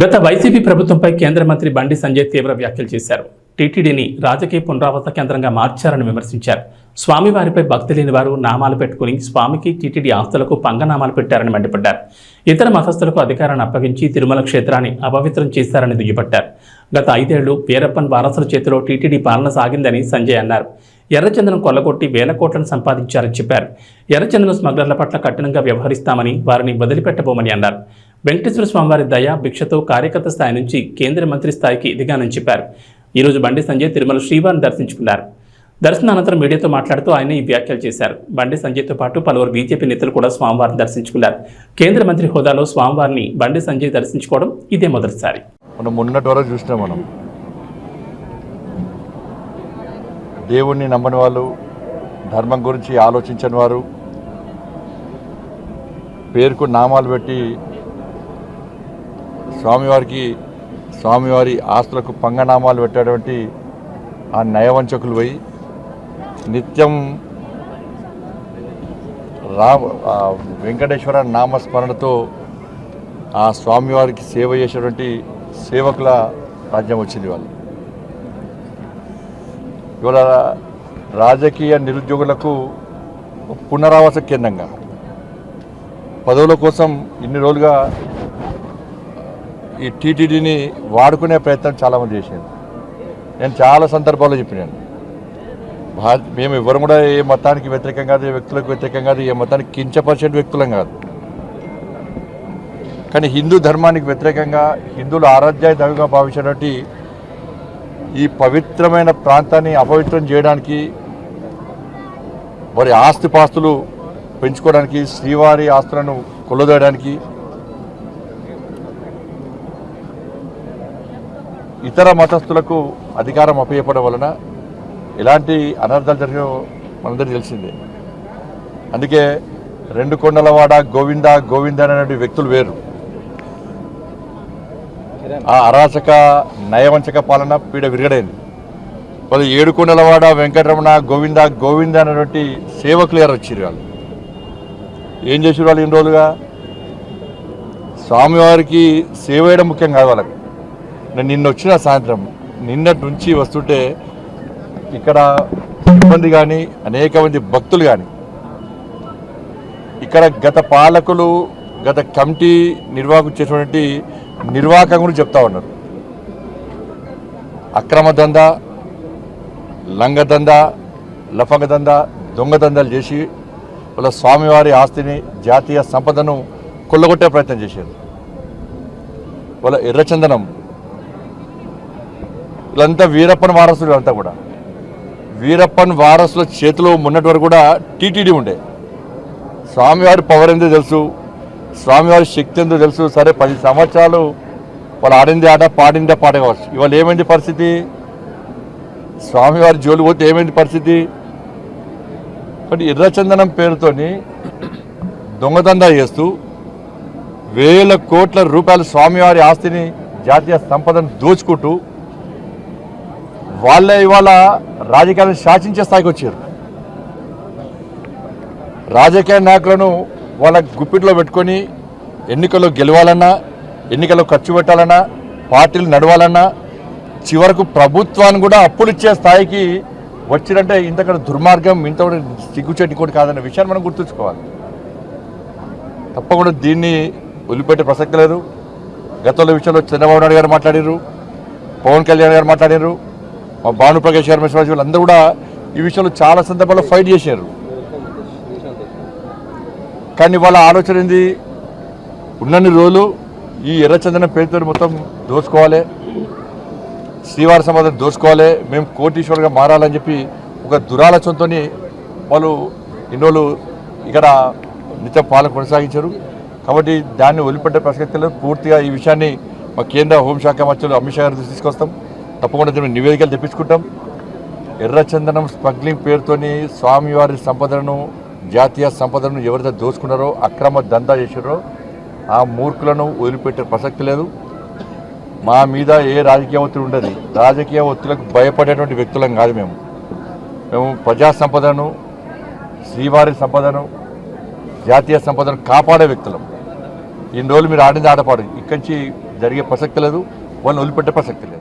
గత వైసీపీ ప్రభుత్వంపై కేంద్ర మంత్రి బండి సంజయ్ తీవ్ర వ్యాఖ్యలు చేశారు. టీటీడీని రాజకీయ పునరావృత కేంద్రంగా మార్చారని విమర్శించారు. స్వామివారిపై భక్తి లేని వారు నామాలు పెట్టుకుని స్వామికి టీటీడీ ఆస్తులకు పంగనామాలు పెట్టారని మండిపడ్డారు. ఇతర మతస్థులకు అధికారాన్ని అప్పగించి తిరుమల క్షేత్రాన్ని అపవిత్రం చేశారని దుయ్యబట్టారు. గత ఐదేళ్ళు వీరప్పన్ వారసుల చేతిలో టీటీడీ పాలన సాగిందని సంజయ్ అన్నారు. ఎర్రచందనం కొల్లగొట్టి వేల కోట్లను సంపాదించారని చెప్పారు. ఎర్రచందనం స్మగ్లర్ల పట్ల కఠినంగా వ్యవహరిస్తామని వారిని వదిలిపెట్టబోమని అన్నారు. వెంకటేశ్వర స్వామివారి దయ భిక్షతో కార్యకర్త స్థాయి నుంచి కేంద్ర మంత్రి స్థాయికి ఎదిగానని చెప్పారు. ఈరోజు బండి సంజయ్ తిరుమల శ్రీవారిని దర్శించుకున్నారు. దర్శన అనంతరం మీడియాతో మాట్లాడుతూ ఆయన ఈ వ్యాఖ్యలు చేశారు. బండి సంజయ్తో పాటు పలువురు బీజేపీ నేతలు కూడా స్వామివారిని దర్శించుకున్నారు. కేంద్ర మంత్రి హోదాలో స్వామివారిని బండి సంజయ్ దర్శించుకోవడం ఇదే మొదటిసారి. మనం మొన్నటి వరకు చూసినాం మనం. దేవుణ్ణి నమ్మని వాళ్ళు ధర్మం గురించి ఆలోచించని వారు పేరుకు నామాలు పెట్టి స్వామివారికి స్వామివారి ఆస్తులకు పంగనామాలు పెట్టేటువంటి ఆ నయవంచకులు పోయి నిత్యం రా వెంకటేశ్వర నామస్మరణతో ఆ స్వామివారికి సేవ చేసేటువంటి సేవకుల రాజ్యం వచ్చింది వాళ్ళు. ఇవాళ రాజకీయ నిరుద్యోగులకు పునరావాస కేంద్రంగా. పదవుల కోసం ఇన్ని రోజులుగా ఈ టీటీడీని వాడుకునే ప్రయత్నం చాలామంది చేశారు. నేను చాలా సందర్భాల్లో చెప్పినాను. భా మేము ఎవరు కూడా ఏ మతానికి వ్యతిరేకం కాదు ఏ వ్యక్తులకు వ్యతిరేకం కాదు ఏ మతానికి కించపరిచే వ్యక్తులం కాదు. కానీ హిందూ ధర్మానికి వ్యతిరేకంగా హిందువులు ఆరాధ్యాయ దైవంగా భావించినటువంటి ఈ పవిత్రమైన ప్రాంతాన్ని అపవిత్రం చేయడానికి వారి ఆస్తిపాస్తులు పెంచుకోవడానికి శ్రీవారి ఆస్తులను కొల్లదోయడానికి ఇతర మతస్థులకు అధికారం అప్పయ్యపడం వలన ఎలాంటి అనర్థాలు జరిగినో మనందరికీ తెలిసిందే. అందుకే రెండు కొండలవాడ గోవింద గోవింద అనేటువంటి వ్యక్తులు వేరు. ఆ అరాచక నయవంచక పాలన పీడ విరగడైంది. ఏడు కొండలవాడ వెంకటరమణ గోవింద గోవింద అనేటువంటి సేవకులు ఎవరు వచ్చారు వాళ్ళు? ఏం చేసారు వాళ్ళు ఇన్ని రోజులుగా? స్వామివారికి సేవ చేయడం ముఖ్యం కాదు వాళ్ళకి. నేను నిన్న వచ్చిన సాయంత్రం నిన్నటి నుంచి వస్తుంటే ఇక్కడ సిబ్బంది కానీ అనేక మంది భక్తులు కానీ ఇక్కడ గత పాలకులు గత కమిటీ నిర్వాహకులు చేసినటువంటి నిర్వాహకం గురించి చెప్తా ఉన్నారు. అక్రమ దందా లంగ దందా దొంగదందాలు దందా దొంగ దందాలు చేసి వాళ్ళ స్వామివారి ఆస్తిని జాతీయ సంపదను కొల్లగొట్టే ప్రయత్నం చేశారు. వాళ్ళ ఎర్రచందనం వీళ్ళంతా వీరప్పన్ వారసులు అంతా కూడా. వీరప్పన్ వారసుల చేతిలో మొన్నటి వరకు కూడా టీటీడీ ఉండే. స్వామివారి పవర్ ఏందో తెలుసు. స్వామివారి శక్తి ఏందో తెలుసు. సరే పది సంవత్సరాలు వాళ్ళు ఆడింది ఆట పాడిందే పాట కావచ్చు. ఇవాళ ఏమైంది పరిస్థితి? స్వామివారి జోలు పోతే ఏమైంది పరిస్థితి? కాబట్టి ఎర్రచందనం పేరుతోని దొంగదందా చేస్తూ వేల కోట్ల రూపాయల స్వామివారి ఆస్తిని జాతీయ సంపదను దోచుకుంటూ వాళ్ళే ఇవాళ రాజకీయాలను శాసించే స్థాయికి వచ్చారు. రాజకీయ నాయకులను వాళ్ళ గుప్పిట్లో పెట్టుకొని ఎన్నికల్లో గెలవాలన్నా ఎన్నికల్లో ఖర్చు పెట్టాలన్నా పార్టీలు నడవాలన్నా చివరకు ప్రభుత్వాన్ని కూడా అప్పులు ఇచ్చే స్థాయికి వచ్చిరంటే ఇంతకడ దుర్మార్గం ఇంత కూడా సిగ్గుచేటి కూడా కాదన్న విషయాన్ని మనం గుర్తుంచుకోవాలి. తప్పకుండా దీన్ని వదిలిపెట్టే ప్రసక్తి లేదు. గతంలో విషయంలో చంద్రబాబు నాయుడు గారు మాట్లాడారు పవన్ కళ్యాణ్ గారు మాట్లాడారు మా భానుప్రకాష్ గారు మిశ్రాజ్ వీళ్ళందరూ కూడా ఈ విషయంలో చాలా సందర్భాల్లో ఫైట్ చేశారు. కానీ వాళ్ళ ఆలోచన ఏంది? ఉన్నన్ని రోజులు ఈ ఎర్రచందనం పేరుతో మొత్తం దోచుకోవాలి. శ్రీవారి సమాధానం దోచుకోవాలి. మేము కోటీశ్వరుగా మారాలని చెప్పి ఒక దురాలోచనతో వాళ్ళు ఎన్నోళ్ళు ఇక్కడ నిత్య పాలన కొనసాగించారు. కాబట్టి దాన్ని వదిలిపెట్టే ప్రసక్తి పూర్తిగా ఈ విషయాన్ని మా కేంద్ర హోంశాఖ మంత్రులు అమిత్ షా గారి తీసుకొస్తాం. తప్పకుండా నివేదికలు తెప్పించుకుంటాం. ఎర్రచందనం స్మగ్లింగ్ పేరుతోని స్వామివారి సంపదను జాతీయ సంపదను ఎవరైతే దోచుకున్నారో అక్రమ దందా చేశారో ఆ మూర్ఖులను వదిలిపెట్టే ప్రసక్తి లేదు. మా మీద ఏ రాజకీయ ఒత్తిడి ఉండదు. రాజకీయ ఒత్తిడికి భయపడేటువంటి వ్యక్తులం కాదు మేము. మేము ప్రజా సంపదను శ్రీవారి సంపదను జాతీయ సంపదను కాపాడే వ్యక్తులం. ఇన్ని రోజులు మీరు ఆడింది ఆడపాడు. ఇక్కడి నుంచి జరిగే ప్రసక్తి లేదు. వాళ్ళని వదిలిపెట్టే ప్రసక్తి లేదు.